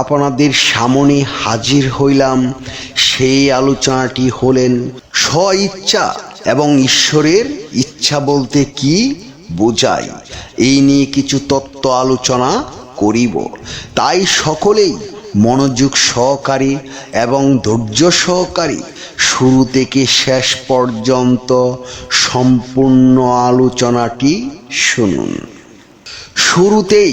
আপনাদের সামনে হাজির হইলাম। সেই আলোচনাটি হলেন স্ব ইচ্ছা এবং ঈশ্বরের ইচ্ছা বলতে কি বোঝায়। এই নিয়ে কিছু তত্ত্ব আলোচনা করিব। তাই সকলেই মনোযোগ সহকারী এবং ধৈর্য সহকারী শুরু থেকে শেষ পর্যন্ত সম্পূর্ণ আলোচনাটি শুনুন। শুরুতেই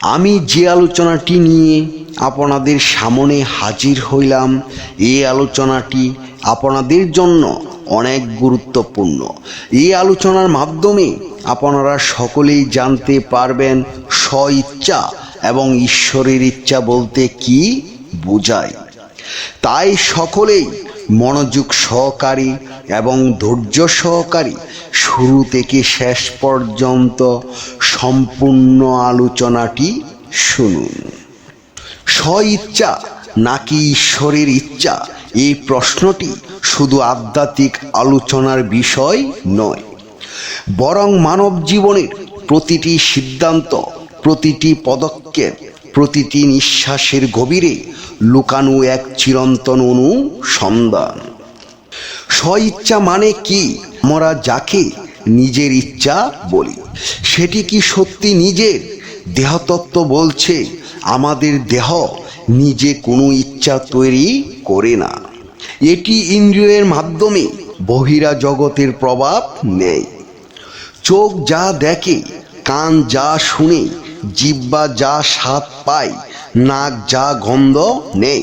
আমি যে আলোচনাটি নিয়ে আপনাদের সামনে হাজির হইলাম এই আলোচনাটি আপনাদের জন্য অনেক গুরুত্বপূর্ণ। এই আলোচনার মাধ্যমে আপনারা সকলেই জানতে পারবেন স্ব ইচ্ছা এবং ঈশ্বরের ইচ্ছা বলতে কি বোঝায়। তাই সকলেই মনোযোগ সহকারী এবং ধৈর্য সহকারী শুরু থেকে শেষ পর্যন্ত সম্পূর্ণ আলোচনাটি শুনুন। স্ব ইচ্ছা নাকি ঈশ্বরের ইচ্ছা? এই প্রশ্নটি শুধু আধ্যাত্মিক আলোচনার বিষয় নয়, বরং মানব জীবনের প্রতিটি সিদ্ধান্ত, প্রতিটি পদক্ষেপ, প্রতিটি নিঃশ্বাসের গভীরে লুকানো এক চিরন্তন অনুসন্ধান। স্ব ইচ্ছা মানে কি? আমরা যাকে নিজের ইচ্ছা বলি। সেটি কি সত্যি নিজের? দেহতত্ত্ব বলছে, আমাদের দেহ নিজে কোনো ইচ্ছা তৈরি করে না। এটি ইন্দ্রিয়ের মাধ্যমে বহিরা জগতের প্রভাব নেয়। চোখ যা দেখে, কান যা শুনে, জিব্বা যা স্বাদ পায়, নাক যা গন্ধ নেয়।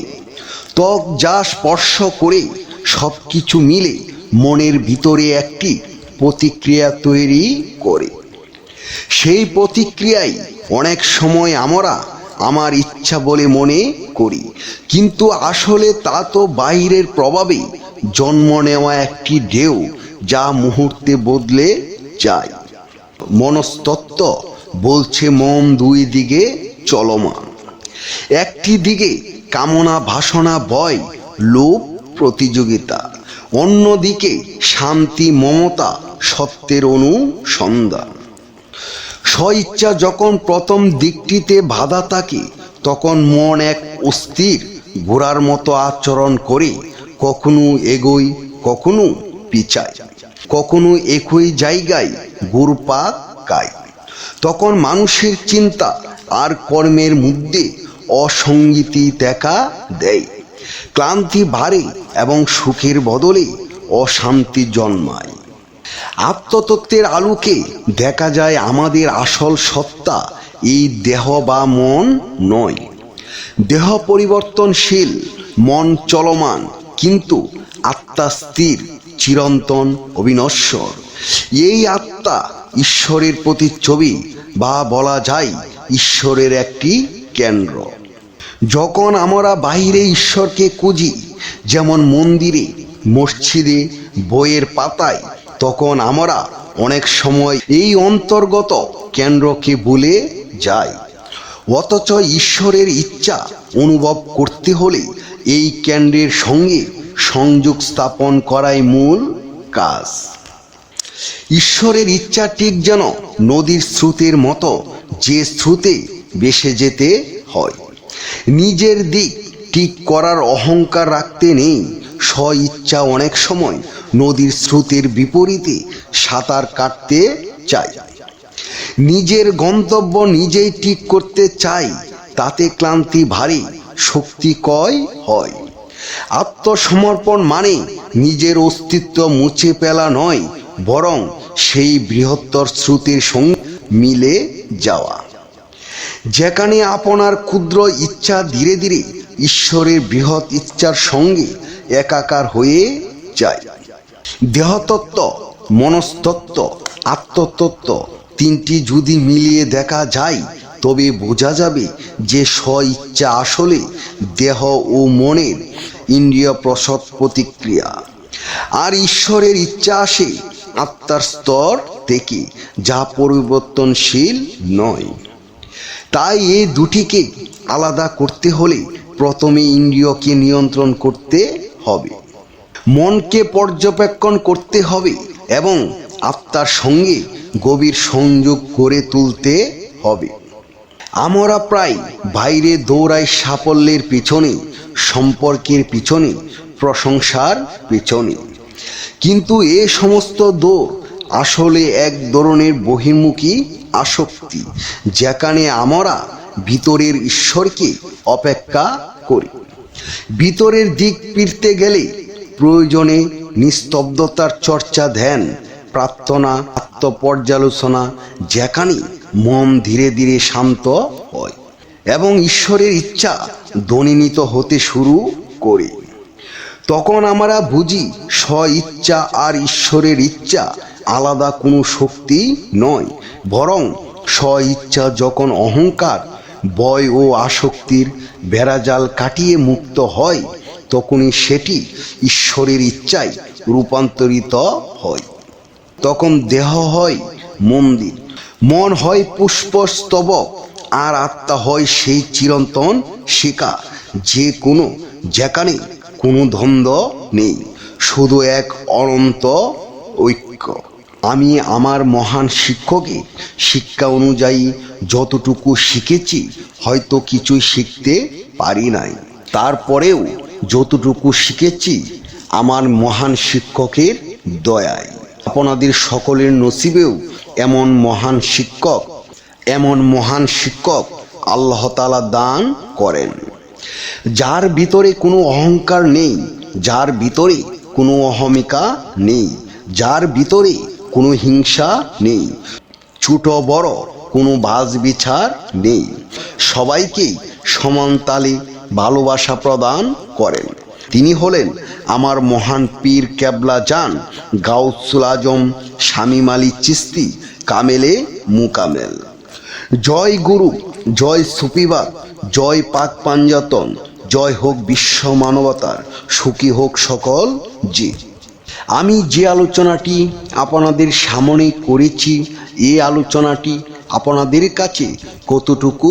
ত্বক যা স্পর্শ করে সব কিছু মিলে মনের ভিতরে একটি প্রতিক্রিয়া তৈরি করে। সেই প্রতিক্রিয়াই অনেক সময় আমরা আমার ইচ্ছা বলে মনে করি। কিন্তু আসলে তা তো বাইরের প্রভাবে জন্ম নেওয়া একটি ঢেউ যা মুহূর্তে বদলে যায়। মনস্তত্ত্ব বলছে মন দুই দিকে চলমান। একটি দিকে কামনা বাসনা ভয়, লোভ, প্রতিযোগিতা। অন্যদিকে শান্তি, মমতা সত্যের অনুসন্ধান। স্বইচ্ছা যখন প্রথম দিকটিতে বাধা থাকে, তখন মন এক অস্থির ঘোড়ার মতো আচরণ করে, কখনো এগোয়, কখনো পিছায়, কখনো একই জায়গায় গুরপা কায় তখন মানুষের চিন্তা আর কর্মের মধ্যে অসঙ্গীতি দেখা দেয়। ক্লান্তি বাড়ে এবং সুখের বদলে অশান্তি জন্মায়। আত্মতত্ত্বের আলোকে দেখা যায় আমাদের আসল সত্তা, এই দেহ বা মন নয়। দেহ পরিবর্তনশীল, মন চলমান, কিন্তু আত্মা স্থির, চিরন্তন, অবিনশ্বর। এই আত্মা ঈশ্বরের প্রতিচ্ছবি বা বলা যায় ঈশ্বরের একটি কেন্দ্র। যখন আমরা বাইরে ঈশ্বরকে খুঁজি, যেমন মন্দিরে, মসজিদে, বইয়ের পাতায় তখন আমরা অনেক সময় এই অন্তর্গত কেন্দ্রকে ভুলে যাই। অথচ ঈশ্বরের ইচ্ছা অনুভব করতে হলে এই কেন্দ্রের সঙ্গে সংযোগ স্থাপন করাই মূল কাজ। ঈশ্বরের ইচ্ছা ঠিক যেন নদীর স্রোতের মতো যে স্রোতে বেসে যেতে হয়। নিজের দিক ঠিক করার অহংকার রাখতে নেই। স্ব ইচ্ছা অনেক সময় নদীর স্রোতের বিপরীতে সাঁতার কাটতে চাই। নিজের গন্তব্য নিজেই ঠিক করতে চাই, তাতে ক্লান্তি ভারী, শক্তি কয় হয়। আত্মসমর্পণ মানে নিজের অস্তিত্ব মুছে ফেলা নয়, বরং সেই বৃহত্তর শ্রুতির সঙ্গে মিলে যাওয়া। যেখানে আপনার ক্ষুদ্র ইচ্ছা ধীরে ধীরে ঈশ্বরের বৃহৎ ইচ্ছার সঙ্গে একাকার হয়ে যায়। দেহতত্ত্ব, মনস্তত্ত্ব, আত্মতত্ত্ব তিনটি যদি মিলিয়ে দেখা যায়, তবে বোঝা যাবে যে স্ব ইচ্ছা আসলে দেহ ও মনের ইন্দ্রিয় প্রসব প্রতিক্রিয়া। আর ঈশ্বরের ইচ্ছা আসে আত্মার স্তর থেকে, যা পরিবর্তনশীল নয়। তাই এই দুটিকে আলাদা করতে হলে প্রথমে ইন্দ্রিয়কে নিয়ন্ত্রণ করতে হবে। মনকে পর্যবেক্ষণ করতে হবে এবং আত্মার সঙ্গে গভীর সংযোগ করে তুলতে হবে। আমরা প্রায় বাইরে দৌড়াই সাফল্যের পিছনে, সম্পর্কের পিছনে, প্রশংসার পিছনে। কিন্তু এ সমস্ত দৌড় আসলে এক ধরনের বহির্মুখী আসক্তি, যেখানে আমরা ভিতরের ঈশ্বরকে অপেক্ষা করি। ভিতরের দিক ফিরতে গেলে প্রয়োজনে নিস্তব্ধতার চর্চা ধ্যান, প্রার্থনা, আত্মপর্যালোচনা যেখানে মন ধীরে ধীরে শান্ত হয় এবং ঈশ্বরের ইচ্ছা ধ্বনিত হতে শুরু করে। তখন আমরা বুঝি স্ব ইচ্ছা আর ঈশ্বরের ইচ্ছা আলাদা কোনো শক্তি নয়, বরং স্ব ইচ্ছা যখন অহংকার, ভয় ও আসক্তির বেড়াজাল কাটিয়ে মুক্ত হয় তখনই সেটি ঈশ্বরের ইচ্ছায় রূপান্তরিত হয়। তখন দেহ হয় মন্দির, মন হয় পুষ্পস্তবক, আর আত্মা হয় সেই চিরন্তন শিকা যে কোনো, যেখানে কোনো দ্বন্দ্ব নেই, শুধু এক অনন্ত ঐক্য। আমি আমার মহান শিক্ষকের শিক্ষা অনুযায়ী যতটুকু শিখেছি, হয়তো কিছুই শিখতে পারি নাই। তারপরেও যতটুকু শিখেছি আমার মহান শিক্ষকের দয়ায়। আপনাদের সকলের নসিবেও এমন মহান শিক্ষক, এমন মহান শিক্ষক আল্লাহ তালা দান করেন। যার ভিতরে কোনো অহংকার নেই, যার ভিতরে কোনো অহমিকা নেই, যার ভিতরে কোনো হিংসা নেই, ছোট বড় কোনো বাজ বিচার নেই। সবাইকেই সমান তালে ভালোবাসা প্রদান করেন। তিনি হলেন আমার মহান পীর কেবলা যান গাউসুল আজম, শামিম আলী চিস্তি, কামেলে মুকামেল। জয় গুরু, জয় সুপিবাদ জয় পাক পাঞ্জাতন, জয় হোক বিশ্ব মানবতার, সুখী হোক সকল জি আমি যে আলোচনাটি আপনাদের সামনে করেছি এই আলোচনাটি আপনাদের কাছে কতটুকু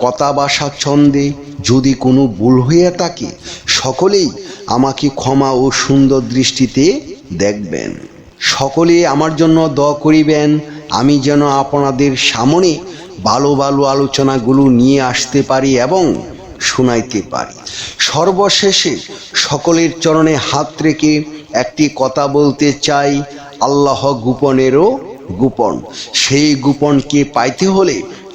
কথা বাসা ছন্দে যদি কোনো ভুল হয়ে থাকে, সকলেই আমাকে ক্ষমা ও সুন্দর দৃষ্টিতে দেখবেন। সকলে আমার জন্য দ করিবেন, আমি যেন আপনাদের সামনে ভালো ভালো আলোচনাগুলো নিয়ে আসতে পারি এবং শোনাইতে পারি। সর্বশেষে সকলের চরণে হাত রেখে একটি কথা বলতে চাই, আল্লাহ গোপনেরও গোপন। সেই গোপনকে পাইতে হলে